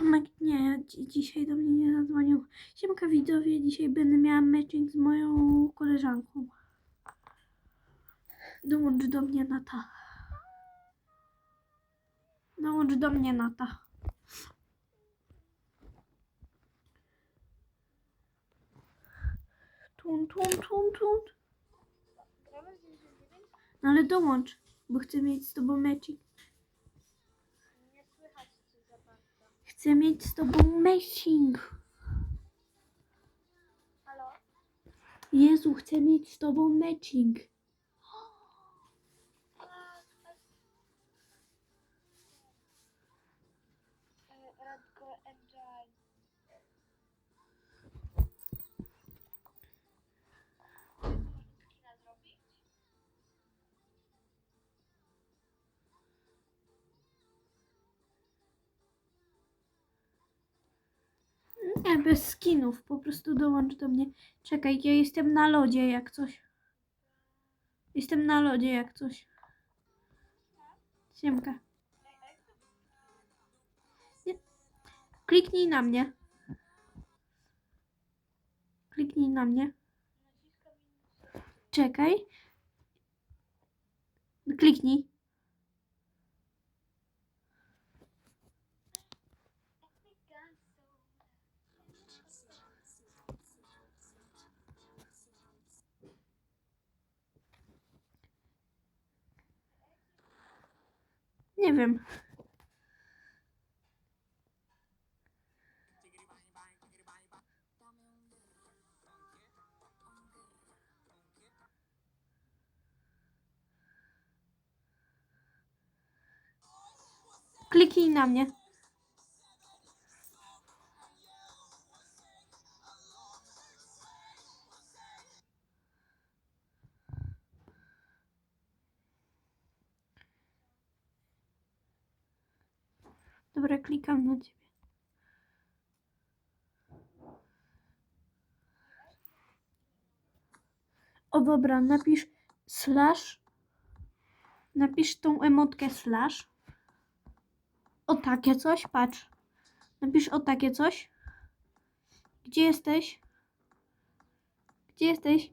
Tomek nie, dzi- dzisiaj do mnie nie zadzwonił. Siemka widzowie, dzisiaj będę miała matching z moją koleżanką. Dołącz do mnie Nata. Dołącz do mnie Nata. Tun, tun, tun, tun. No ale dołącz, bo chcę mieć z tobą matching. Chcę mieć z tobą matching. Halo? Jezu, chcę mieć z tobą matching. Nie, bez skinów, po prostu dołącz do mnie. Czekaj, ja jestem na lodzie jak coś. Jestem na lodzie jak coś. Siemka. Nie. Kliknij na mnie. Kliknij na mnie. Czekaj. Kliknij. Nie wiem. Kliknij na mnie. Dobra, klikam na ciebie. O dobra, napisz slash. Napisz tą emotkę slash. O takie coś, patrz. Napisz o takie coś. Gdzie jesteś? Gdzie jesteś?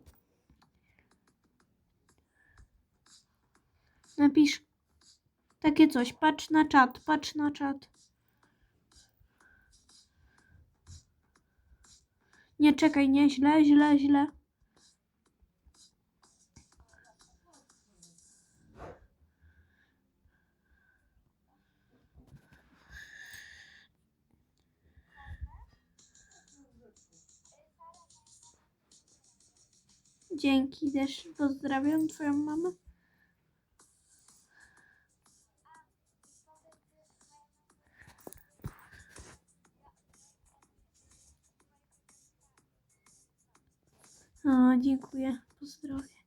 Napisz takie coś. Patrz na czat, patrz na czat. Nie czekaj, nie, źle, źle, źle. Dzięki też. Pozdrawiam twoją mamę. O, dziękuję. Pozdrowię.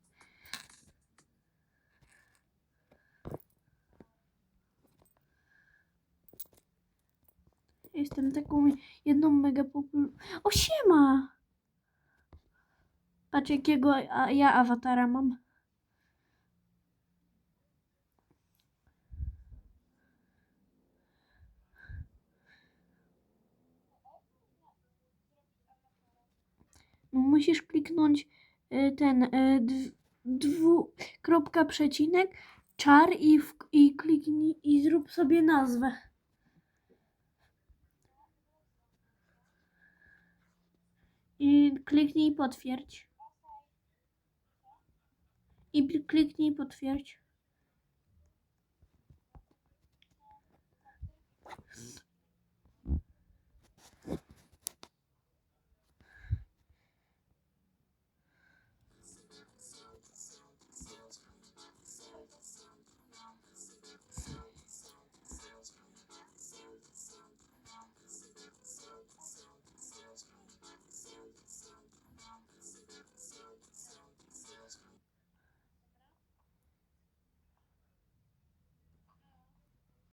Jestem taką jedną mega popul... O, siema! Patrz jakiego ja awatara mam. Musisz kliknąć y, ten y, dw, dwu, kropka przecinek, czar i, w, i kliknij i zrób sobie nazwę. I kliknij potwierdź. I kliknij potwierdź.